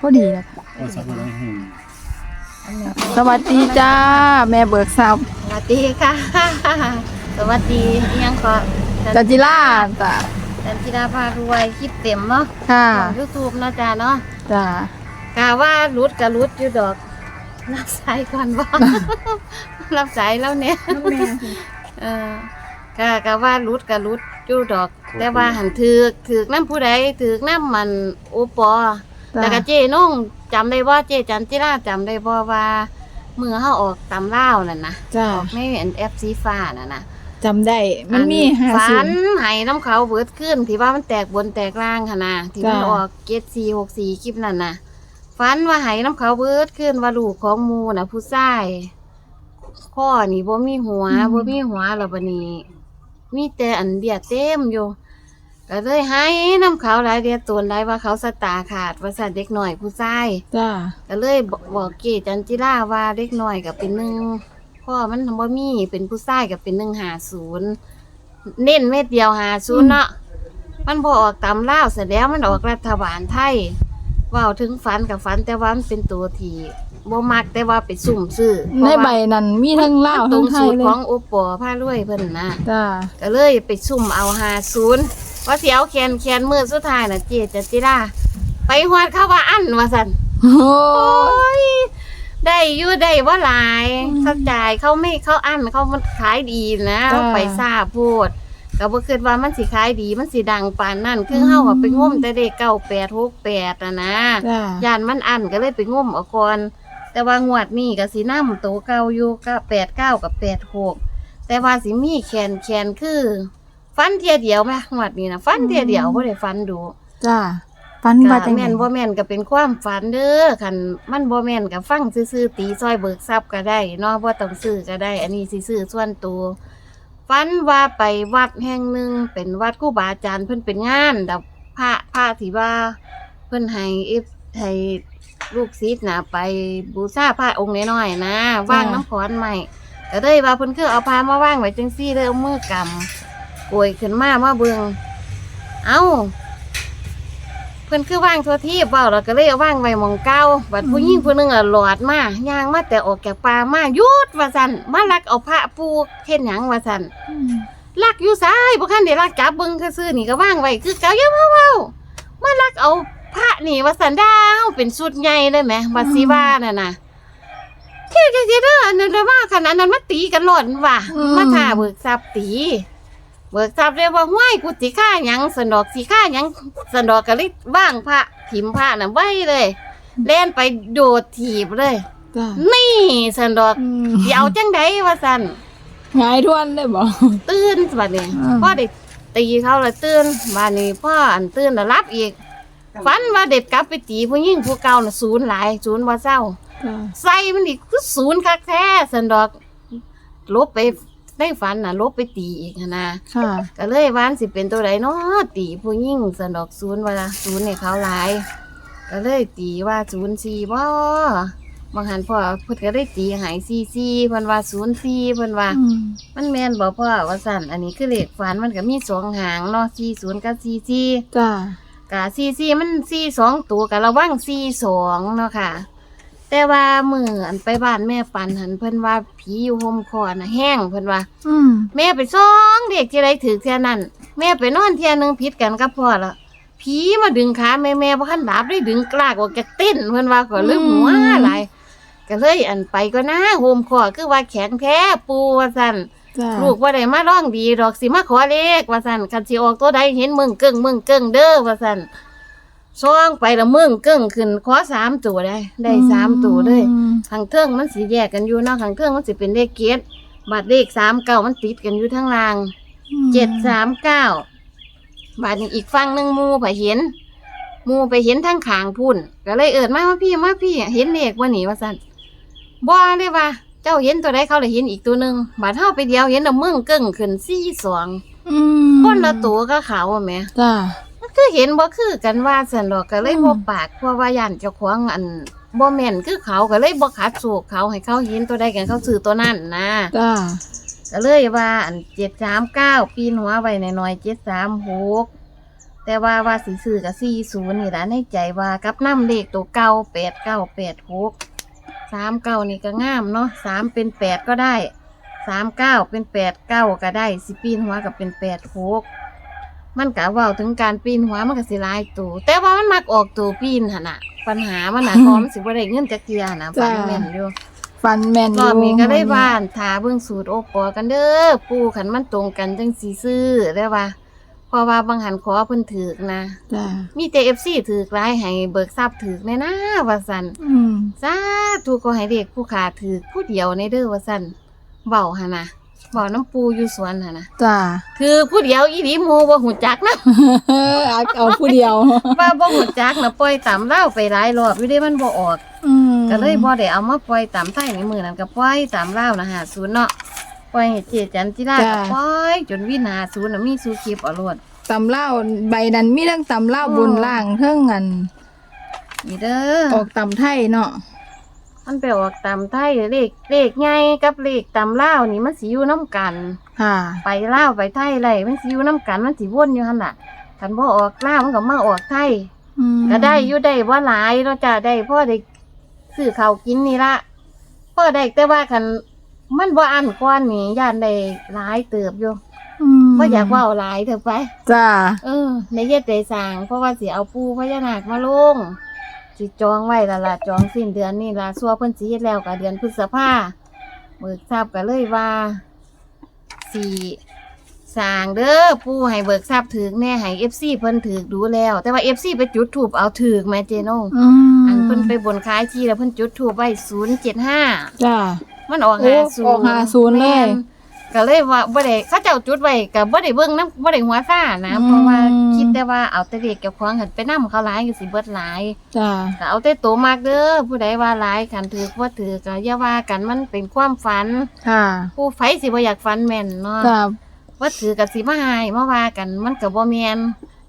พอดีแล้วค่ะโอ้สักคนละหุ่นอันนี้สวัสดีจ้า แม่เบิกทรัพย์สวัสดีค่ะ สวัสดีอิหยังก็จันจิล่าจ้ะจันจิดาพารวยคลิปเต็มเนาะค่ะยูทูบเนาะจ้าเนาะจ้ะกาว่ารุดกับรุดอยู่ดอก รับสายก่อนว่า รับสายแล้วเนี่ยเออกะกะว่ารุดกับรุดอยู่ดอก แต่ว่าหันถือกถือกน้ำผู้ใดถือกน้ำมันโอปอ จ้ะ แล้วก็เจ้น้องจำได้ว่าเจ้จันจิราจำได้บ่ว่ามือเฮาออกตำเล่าวนั่นนะจ้ะออกไม่เห็นแอปสีฟ้าน่ะนะจำได้ มันมีห้าฝัศูนนย์ไห้น้ำเขาเบิดขึ้นที่ว่ามันแตกบนแตกล่างค่ะนะที่มันจ้ะ ออกเกตสี่หกสี่คลิปนั่นนะฝันว่าไห้น้ำเขาเบิดขึ้นว่าลูกของหมูน่ะผู้ชายข้อนี่บ่มีหัวบ่มีหัวแล้วบัดนี้ มีแต่อันเดียเต็มอยู่ ก็เลยให้น้ำเขาหลายเดียตนหลายว่าเขาสตาขาดว่าสัตว์เด็กหน่อยผู้ชายจ้ะก็เลยบอกบอกเกจันจิราว่าเด็กหน่อยกับเป็นหนึ่งพ่อมันบ่มีเป็นผู้ชายกับเป็นหนึ่งหาศูนย์เน้นเม็ดเดียวหาศูนย์เนาะมันพอออกตำล่าวเสร็จแล้วมันออกรัฐบาลไทยเว่าถึงฝันกับฝันแต่ว่ามันเป็นตัวทีบ่มักแต่ว่าไปสุ่มซื้อเพในราะว่าใบนั้นมีทั้งลาวตรทั้งงไทสูยตรเลขยองโอปอผ้ารวยเพิ่นนะจ้ะก็เลยไปซุ่มเอาหาศูนย์ ว่าเสียวแคนแคนมือสุดท้ายน่ะเจจันจิราไปฮอดเข้าว่าอันว่าซั่นโอ้โอ้ยได้อยู่ได้ว่าหลายเขาจ่ายเขาไม่เขาอั้นเขามันขายดีนะเขาไปซาโพูดก็บ่คิดว่ามันสิขายดีมันสิดังปานนั่นคือเฮาอะไปงมแต่เด็กเก้าแปดหกแปดนะนะจ้ะยานมันอั้นก็เลยไปงมเอาก่อนแต่ว่างวดนี้ก็สินำโตวเก่าอยู่ก็แปดเก้ากับแปดหกแต่ว่าสิมีแขนแขนคือ ฟันเทียเดียวไหมงวดนี้นะฟันเทียเดียวบ่ได้ฟันดูจ้ะฟันก็ว่าจังแม่นบ่แม่นก็เป็นความฝันเด้อคันมันบ่แม่นก็ฟังซื่อๆตีซอยเบิกทรัพย์ก็ได้เนาะบ่ต้องซื้อก็ได้ อันนี้สิซื้อส่วนตัวฝันว่าไปวัดแห่งหนึ่งเป็นวัดครูบาอาจารย์เพิ่นเป็นงานดอกพระพระที่ว่า เพิ่นให้เอฟให้ลูกศิษย์น่ะไปบูชาพระองค์น้อยๆนะวางน้ำขอนใหม่ก็เลยว่าเพิ่นคือเอาพามาว่างไว้จังซี่เลยเอามือกำ โกยขึ้นมามาเบิ่งเอ้า เพิ่นคือว่างทั่วที่เว้าแล้วก็เลยเอาว่างไว้หมองเก่าบัดผู้หญิงผู้หนึงอะหลอดมาย่างมาแต่ออกจากป่ามาหยุดว่าซั่นมาลักเอาพระปูเฮ็ดหยังว่าซั่นอืมลักอยู่ซ้ายบ่คันได้ลักจับเบิ่งซื่อๆนี่ก็ว่างไว้คือเก่าอย่ามาเว้ามาลักเอาพระนี่ว่าซั่นดาวเป็นสุดใหญ่เลยแหมบัดสิว่านั่นน่ะเที่ยวจะเด้ออันนั้นว่าขนาดนั้นมาตีกันหล่นว่ะมาท่าเบิกทรัพย์ตี เบิกทรัพย์เรียกว่าห้วยกูสิฆ่าหยังสนดอกสิฆ่าหยังสนดอกกะลิว่างพระถิมพระน่ะไว้เลยเล่นไปโดดถีบเลย จ้ะนี่สนดอกอืมสิเอาจังไดว่าซั่นหงายทวนได้บ่ ตื่นบัดนี้อืม พ่อได้ตีเขาและตื่นบัดนี้พ่ออันตื่นแล้วรับอีกฝันว่าเด็กกลับไปตีผู้หญิงผู้เก่าน่ะศูนย์หลายศูนย์บ่เศร้า จ้ะใส่มันอีกคือศูนย์คักแท้สนดอกลบไป ในฝันน่ะลบไปตีอีกหั้นนะค่ะ ก็เลยว่าสิเป็นตัวใดเนาะตีผู้ยิ่งสนดอกศูนย์ว่าล่ะศูนย์ในเขาหลาย ก็เลยตีว่าศูนย์สี่บ่บางหันพ่อเพิ่นก็ได้ตีใหายสี่สี่เพิ่นว่าศูนย์สี่เพิ่นว่าอืมมันแม่นบ่พ่อว่าสั่นอันนี้คือเลขฝันมันก็มีสองหางเนาะสี่ศูนย์กับสี่สี่จ้ะกะสี่สี่มันสี่สองตัวกะระวังสี่สองเนาะค่ะ แต่ว่ามืออันไปบ้านแม่ปันหันเพิ่นว่าผีอยู่ห่มคอน่ะแห้งเพิ่นว่า อืมแม่ไปซ่องเด็กที่ไรถือเท่านั้น แม่ไปนอนเที่ยหนึงผิดกันกับพ่อละผีมาดึงขาแม่แม่บ่คันดาบได้ดึงกลากออกจากเต้นเพิ่นว่าก็ลืมหัวหลายก็เลยอันไปก็นะโฮมคอคือว่าแข็งแท้ปูว่าซั่นจ้ะลูกว่าได้มาร้องดีดอกสิมาขอเลขว่าซั่นคันสิออกตัวใดเห็นมึงเกิ้งมึงเกิ้งเด้อว่าซั่น ซ่องไปแล้วมึงเกิ้งขึ้นขอสามตัวได้ ได้สามตัวเลยอืมทางเทิงมันสีแยกกันอยู่เนาะทางเทิงมันสิเป็นเลขเกตบัตรเลขสามเก้ามันติดกันอยู่ทั้งรางเจ็ดสามเก้าบาทนี้อีกฝั่งหนึ่งหมูไปเห็นหมูไปเห็นทั้งขางพุ่นก็เลยเอิดมาว่าพี่มาพี่เห็นเลขว่าหนีว่าสั่นบ่เลยว่า เจ้าเห็นตัวใดเขาเลยเห็นอีกตัวหนึ่งบาดเท่าไปเดียวเห็นเอามึงเกิ้งขึ้นสี่สองอืมคนละตัวก็เขาอะแหม่จ้ะมัน คือเห็นบ่คือกันว่าสันดอกก็เลยอืมบ่ปากเพราะว่าย่านเจ้าของอันบ่แม่นคือเขาก็เลยบ่ขัดสูกเขาให้เขาเห็นตัวใดกันเขาซื้อตัวนั้นนะจ้ะก็เลยว่าอัน739ปีนหัวไว้หน่อยๆ736แต่ว่าว่าสิซื้อกับ40นี่ล่ะในใจว่ากับน้ำเลขตัวเก่า8986 39นี่ก็งามเนาะ3เป็น8ก็ได้39เป็น89ก็ได้สิปีนหัวก็เป็น86 มันก็เว้าถึงการปีนหัวมันก็สิหลายตัวแต่ว่ามันมักออกตัวปีนหั่นน่ะ ปัญหามันน่ะ พอมันสิบ่ได้เงินจักเที่ยน่ะฟันแม่นอยู่ฟันแม่นอรอยู่บนี้ก็ได้บ้านถาเบิ่งสูตรโอปอกันเด้อปู่ขันมันตรงกันจังสิซื้อได้ว่าเพราะว่าบางหันขอเพิ่นถือกนะ จ้ามีแต่ FC ถือกหลายให้เบิกทรัพย์ถือกแน่นะว่าซั่น อืม สาธุก็ให้เด็กผู้ขาถือกผู้เดียวในเด้อว่าซั่นเว้าหั่นน่ะ เว้าน้ำปูอยู่สวนหั่นน่ะจ้าคือผู้เดียวอีหลีหมู่บ่ฮู้จักนะเอาเอาผู้เดียวว่าบ่ฮู้จักนะปล่อยตามเล่าไปหลายรอบอยู่เด้มันบ่ออกอืมก็เลยบ่ได้เอามาปล่อยตามไทยในมือนั้นก็ปล่อยตามลาวนะหาศูนย์เนาะปล่อยให้เจจันจิราก็ปล่อยจนวินาศูนย์น่ะมีสู่คลิปเอาโลดตำเล่าใบนั้นมีทั้งตำเล่าอ๋อบบนล่างเทิงอันนี่เด้อออกตำไทยเนาะ มันไปออกตามไทยเลขเลขใหญ่กับเลขตามลาวนี่มันสิอยู่นํกัน ค่ะ ไปลาวไปไทยไรมันสิอยู่นํกันมันสิวนอยู่หั่นล่ะคันบ่ออกลาวมันก็มาออกไทย อืมก็ได้อยู่ได้บ่หลายเราะจะได้พ่อได้ซื้อข้าวกินนี่ละพ่อได้แต่ว่าคันมันบ่อันกว่านี่ย่านได้หลายเติบอยู่อืมว่าอยากเว่าหลายเถอะไป จ้า เออในเย็ดใจสร้างเพราะว่าสิเอาปูพญานาคมาลง สิจองไว้และละจองสิ้นเดือนนี่ละซัวเพิ่นสิเฮ็ดแล้วกับเดือนพฤษภาเบิกทราบกันเลยว่าสิสร้างเด้อปูให้เบิกทราบถึกแน่ให้ FC เพิ่นถึกดูแล้ว แต่ว่า FC ไปจุดถูปเอาถึกแม่เจโนอืมอันเพิ่นไปบนขายที่แล้วเพิ่นจุดถูปไว้075จ้ามันออกโอ้หาศูนย์ออก50เลยแม่น ก็เลยว่าบ่ได้เขาเจ้าจุดไว้ก็บ่ได้เบิ่งนำบ่ได้หัวซ่านะอืมเพราะว่าคิดแต่ว่าเอาแต่เด็กเจ้าของหันไปนำเขาหลายก็สิเบิดหลายจ้าก็เอาแต่โตมากเด้อผู้ใดว่าหลายคันถือบ่ถือก็อย่าว่ากันมันเป็นความฝันค่ะผู้ไฟสิบ่อยากฝันแม่นเนาะจ้าว่าถือก็สิมาหายมาว่ากันมันก็บ่แม่น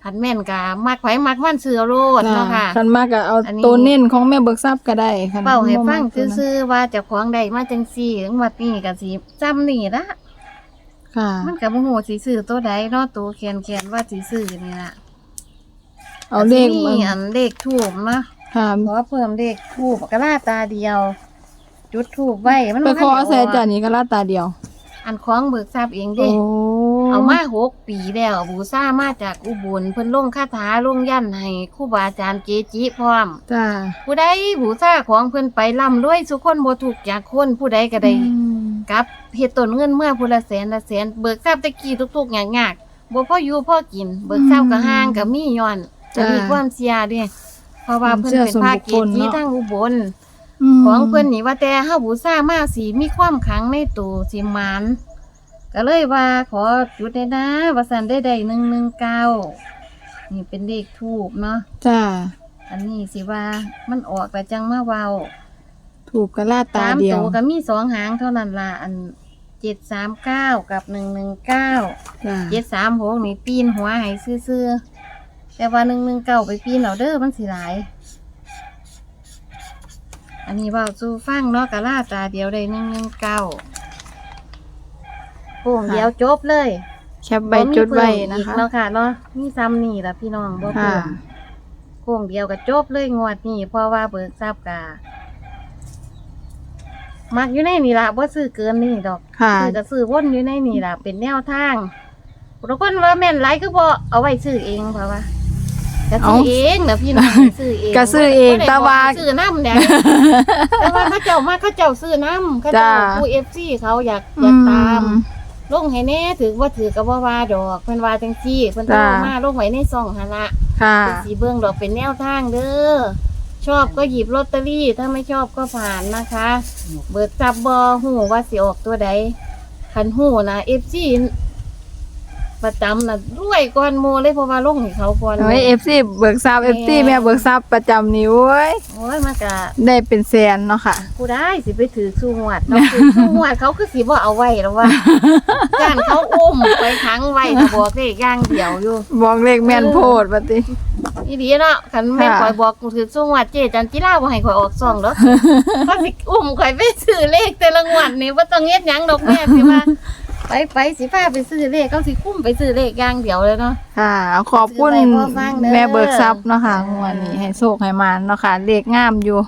คันแม่นก็มักไผมักมันเสือโลดเนาะค่ะคันมากก็เอาอันนี้ตัวเน้นของแม่เบิกทรัพย์ก็ได้คันเป้าให้ฟังบ่มักตัวนั้นซื่อๆว่าเจ้าของได้มาจังซี่ถึงวัดนี้ก็สิจำนี่ละ ค่ะ มันก็บ่ฮู้สิซื้อตัวใดเนาะตัวแคนๆว่าสิซื้อนี่ล่ะเอาเลขก็สิมามีอันเลขทูบเนาะค่ะขอเพิ่มเลขทูบกระลาตาเดียว จุดทูบไว้มันไปบ่ขอทันใส่ได้กจานนี้ก็ลาดตาเดียว อันของเบิกทรัพย์เองโอ้เด้ เอามาหกปีแล้วบูซ่ามาจากอุบลเพิ่นลงคาถาลงยันให้ครูบาอาจารย์เกจิพร้อม จ้าผู้ใดบูซ่าของเพิ่นไปร่ำรวยสุคนบ่ถูกจากคนผู้ใดก็ได้อืม กับเฮ็ดต้นเงินเมื่อผู้ละแสนละแสนเบิกทรัพย์ตะกี้ทุกๆยากๆบ่พออยู่พอกิน เบิกทรัพย์ก็ห่างก็มีย้อนจะมีความเสียเด้เพราะว่าเพิ่นเป็นภาคเกจิทั้งอุบลมของเพิ่นนี่ว่าแต่เฮาบูชามาสิมีความขลังในตัวสิหมานก็เลยว่าขอจุดได้นะว่าซั่นได้ได้119นี่เป็นเลขทูบเนาะจ้าอันนี้สิว่ามันออกแต่จังมาเว้า ถูกก็ลาดตาสามเดียวตัวก็มีสองหางเท่านั้นล่ะอัน739กับ119จ้า736นี่ปีนหัวให้ซื่อๆแต่ว่า119ไปปีนเอาเด้อมันสิหลาย อันนี้เว้าสู่ฟังเนาะกะลาตาเดียวได้119โป่งเดียวจบเลยแคปใบจดไว้นะอีกคะ เนาะค่ะเนาะมีซ้ำนี่ละพี่น้องบ่ค่ะเพิ่มโป่งเดียวก็จบเลยงวดนี้เพราะว่าเบิกทราบกา มักอยู่ในนี่ละบ่ซื้อเกินนี่ดอกค่ะ ซื้อก็ซื้อวนอยู่ในนี่ละเป็นแนวทางทุกคนว่าแม่นไรก็บ่เอาไว้ซื้อเองเพราะว่าก็ซื้อเองนะพี่น้องซื้อเองก็ซื้อเองบ่ได้แต่ว่าบอกให้ซื้อน้ำเนี่ยแต่ว่าเขาเจ้ามาเขาเจ้าซื้อน้ำเขาเจ้าจ้าผู้เอฟซีเขาอยากอยากตามลงให้แน่ถือว่าถือกับว่าว่าดอกเพิ่นว่าจังซี่เพิ่นโทรจ้ามาลงไว้ในซองหั่นละค่ะเป็นสีเบิ่งดอกเป็นแนวทางเด้อ ชอบก็หยิบลอตเตอรี่ ถ้าไม่ชอบก็ผ่านนะคะ เบิกจับบอหูว่าสิออกตัวใดคันหูนะ FC ประจำน่ะรวยก่อนโมเลยเพราะว่าลงให้เขาก่อนโอ้ยเอฟซีเบิกทรัพย์เอฟซีแม่แม่เบิกทรัพย์ประจำนี่โว้ยโอ้ยมันก็ได้เป็นแสนเนาะค่ะผู้ได้สิไปถือสู้หวดเนาะถือสู้หวดเขาคือสิบ่เอาไว้แล้วว่าย่านเขาอุ้มไปขังไว้น่ะบอกเลขอย่างเดียวอยู่บอกเลขแม่นโพดปฏิ อีดีเนาะคันแม่นค่ะข่อยบอกกูถือสู้หวดเจจันจิราบ่ให้ข่อยออกซองดอกเขาสิอุ้มข่อยไปซื้อเลขแต่ละงวดนี่บ่ต้องเฮ็ดหยังดอกแม่สิว่าไปไปสิพาไปซื้อเลขเขาสิคุ้มไปซื้อเลขอย่างเดียวเลยเนาะค่ะขอบคุณซื้อไว้พอฟังเด้อแม่เบิกทรัพย์เนาะค่ะงวดนี้ให้โชคให้มานเนาะค่ะเลขงามอยู่